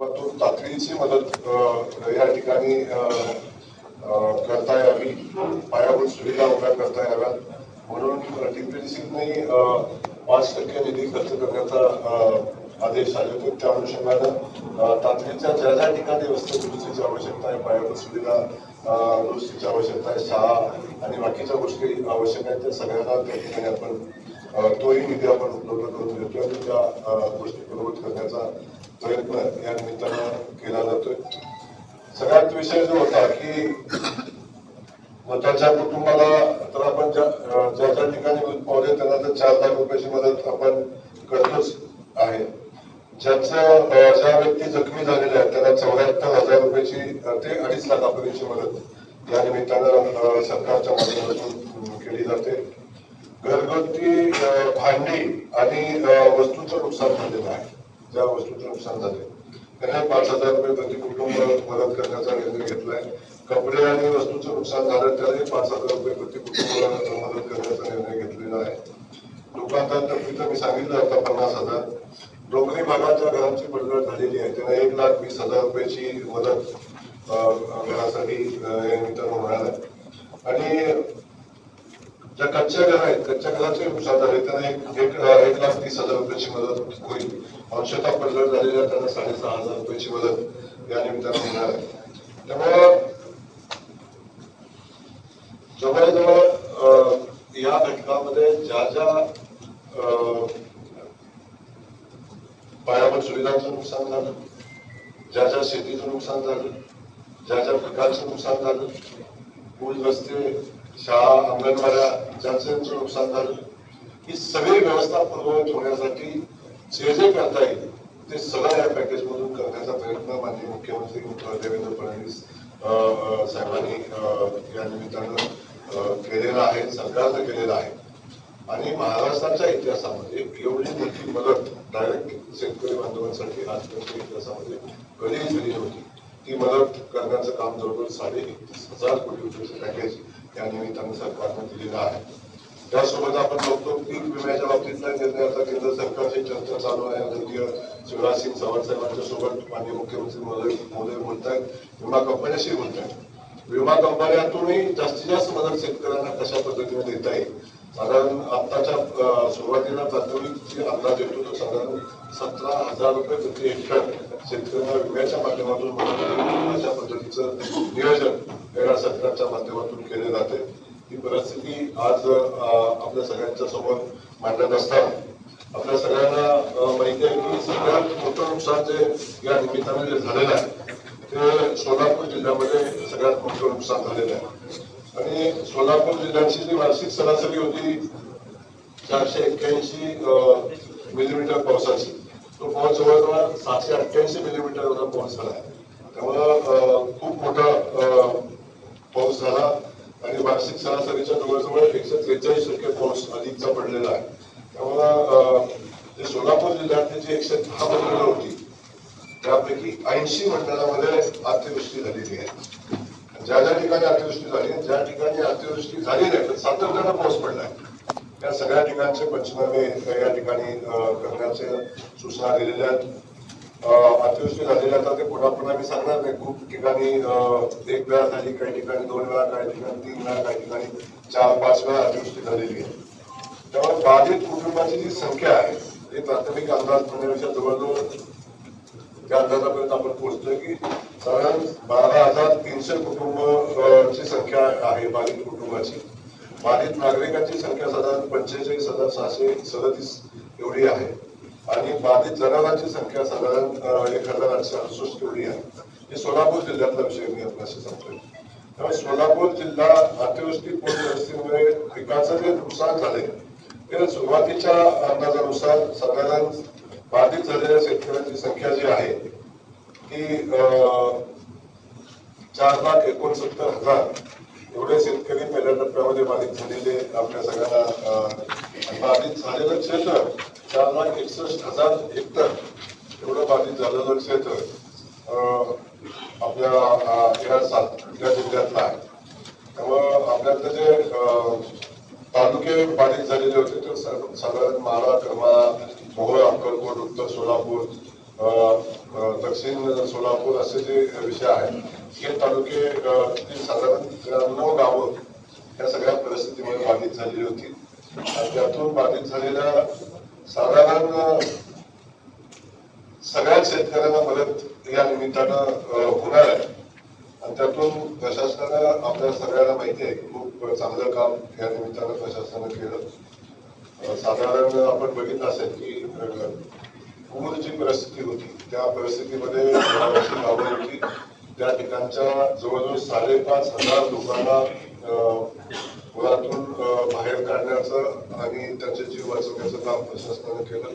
तातडीची मदत या ठिकाणी करता यावी पायाभूत सुविधा उभ्या करता याव्यात. म्हणून टीपीडीसीने पाच टक्के निधी खर्च करण्याचा आदेश आले होते. त्या अनुषंगानं तातडीच्या ज्या ज्या ठिकाणी वस्तू दुरुस्तीची आवश्यकता आहे पायाभूत सुविधा दुरुस्तीची आवश्यकता आहे शाळा आणि बाकीच्या गोष्टी आवश्यक आहेत त्या सगळ्यांना त्या ठिकाणी आपण तोही निधी आपण उपलब्ध करून देतो आणि त्या गोष्टी पूर्वत करण्याचा प्रयत्न या निमित्तानं केला जातोय. सगळ्यात विषय जो होता की मताच्या कुटुंबाला तर आपण ज्या ज्या ठिकाणी मृत पावले त्यांना तर चार लाख रुपयाची मदत आपण करतोच आहे. ज्याचं ज्या व्यक्ती जखमी झालेल्या आहेत त्यांना चौऱ्याहत्तर हजार रुपयाची ते अडीच लाखापर्यंतची मदत या निमित्तानं सरकारच्या माध्यमातून केली जाते. घरगुती भांडी आणि वस्तूंचं वस्तूचं नुकसान झालेलं आहे. ज्या वस्तूचं नुकसान झाले त्यांना पाच हजार रुपये प्रति कुटुंब मदत करण्याचा निर्णय घेतलाय. कपडे आणि वस्तूचं नुकसान झालं त्यालाही पाच हजार रुपये प्रति कुटुंब मदत करण्याचा निर्णय घेतलेला आहे. दुकानदार तर्फे मी सांगितलं आता पन्नास हजार. डोंगरी भागाच्या घरांची पडझड झालेली आहे. त्यांना एक लाख वीस हजार रुपयाची मदत घरासाठी या निमित्तानं होणार आहे आणि ज्या कच्च्या घर आहेत कच्च्या घराचे नुकसान झाले त्यांना एक एक लाख तीस हजार रुपयाची मदत होईल. अंशतः पडझड झालेल्या त्यांना साडेसहा हजार रुपयाची मदत या निमित्तानं होणार आहे. त्यामुळं जवळजवळ या घटकामध्ये ज्या ज्या पायाभूत सुविधांचं नुकसान झालं ज्या ज्या शेतीचं नुकसान झालं ज्या ज्या पिकांचं नुकसान झालं पूल रस्ते शाळा अंगणवाड्या ज्यांचं नुकसान झालं. ही सगळी व्यवस्था पूर्ववत होण्यासाठी जे जे करता येईल ते सगळं या पॅकेज मधून करण्याचा प्रयत्न माननीय मुख्यमंत्री देवेंद्र फडणवीस साहेबांनी या निमित्तानं केलेला आहे सरकारनं केलेला आहे. आणि महाराष्ट्राच्या इतिहासामध्ये एवढी मोठी मदत डायरेक्ट शेतकरी बांधवांसाठी आजपर्यंत इतिहासामध्ये कधीही झाली नव्हती. ती मदत करण्याचं काम जवळजवळ साडे एकतीस हजार कोटी रुपयाचं पॅकेज या निमित्तानं सरकारनं दिलेलं आहे. त्यासोबत आपण बघतो पीक विम्याच्या बाबतीतला निर्णय आता केंद्र सरकारची चर्चा चालू आहे. आदरणीय शिवराज सिंग चव्हाण साहेबांच्या सोबत माननीय मुख्यमंत्री महोदय महोदय बोलतायत. विमा कंपन्याशी बोलतायत. विमा कंपन्यातूनही जास्तीत जास्त मदत शेतकऱ्यांना कशा पद्धतीने देता येईल? साधारण आत्ताच्या सुरुवातीला प्राथमिक जे अंदाज येतो तो साधारण सतरा हजार रुपये प्रति हेक्टर शेतकऱ्यांना विम्याच्या माध्यमातून अशा पद्धतीचं नियोजन या सरकारच्या माध्यमातून केले जाते ही परिस्थिती आज आपल्या सगळ्यांच्या समोर मांडत असताना. आपल्या सगळ्यांना माहिती आहे की सगळ्यात मोठं नुकसान जे या निमित्ताने जे झालेलं आहे ते सोलापूर जिल्ह्यामध्ये सगळ्यात मोठं नुकसान झालेलं आहे. आणि सोलापूर जिल्ह्याची जी वार्षिक सरासरी होती चारशे एक्क्याऐंशी मिलीमीटर पावसाची. तो पाऊस जवळजवळ सातशे अठ्ठ्याऐंशी मिलीमीटर एवढा पाऊस झाला त्यामुळं खूप मोठा पाऊस झाला आणि वार्षिक सरासरीच्या जवळजवळ एकशे त्रेचाळीस टक्के पाऊस अधिकचा पडलेला आहे. त्यामुळं अं, जे सोलापूर जिल्ह्यातली जी एकशे दहा मंडळं होती त्यापैकी ऐंशी मंडळामध्ये अतिवृष्टी झालेली आहे. ज्या ज्या ठिकाणी अतिवृष्टी झाली ज्या ठिकाणी अतिवृष्टी झाली नाही पण सातत्यानं पाऊस पडलाय. त्या सगळ्या ठिकाणचे पंचनामे या ठिकाणी करण्याचे सूचना दिलेल्या आहेत. अतिवृष्टी झालेल्या आता ते पुन्हा पुन्हा मी सांगणार नाही. खूप ठिकाणी एक वेळा झाली काही ठिकाणी दोन वेळा काही ठिकाणी तीन वेळा काही ठिकाणी चार पाच वेळा अतिवृष्टी झालेली आहे. त्यामुळे बाधित कुटुंबाची जी संख्या आहे ते प्राथमिक अंदाज जवळजवळ त्या अंदाजापर्यंत आपण पोहोचतोय की साधारण बारा हजार तीनशे कुटुंब ची संख्या आहे बाधित कुटुंबाची. बाधित नागरिकांची संख्या साधारण पंचेचाळीस हजार सहाशे सदतीस एवढी आहे. आणि बाधित जनावरांची संख्या साधारण एक हजार आठशे अडुसष्ट एवढी आहे. हे सोलापूर जिल्ह्यातला विषय मी आपल्याशी सांगतोय. त्यामुळे सोलापूर जिल्हा अतिवृष्टी पूर पिकाचं जे नुकसान झाले ते सुरुवातीच्या अंदाजानुसार साधारण बाधित झालेल्या शेतकऱ्यांची संख्या जी आहे ती चार लाख एकोणसत्तर हजार एवढे शेतकरी पहिल्या टप्प्यामध्ये बाधित झालेले आपल्या सगळ्यांना बाधित झालेलं क्षेत्र चार लाख एकसष्ट हजार हेक्टर एवढं बाधित झालेलं क्षेत्र आपल्या या सात जिल्ह्यातला जिल्ह्यातलं आहे. त्यामुळं आपल्यातलं जे तालुके बाधित झालेले होते तर साधारण माळा करमाळा मोहोळ अक्कलकोट उत्तर सोलापूर दक्षिण सोलापूर असे जे विषय आहेत हे तालुके साधारण नऊ गावं या सगळ्या परिस्थितीमध्ये बाधित झालेली होती. त्यातून बाधित झालेल्या साधारण सगळ्या शेतकऱ्यांना मदत या निमित्तानं होणार आहे. त्यातून प्रशासनाला आपल्या सगळ्यांना माहिती आहे की खूप चांगलं काम या निमित्तानं प्रशासनानं केलं. साधारण आपण बघितलं असेल की पूर जी परिस्थिती होती. त्या परिस्थितीमध्ये गावं होती त्या ठिकाणच्या जवळजवळ साडेपाच हजार लोकांना अ, पुरातून बाहेर काढण्याचं आणि त्यांचे जीव वाचवण्याचं काम प्रशासनानं केलं.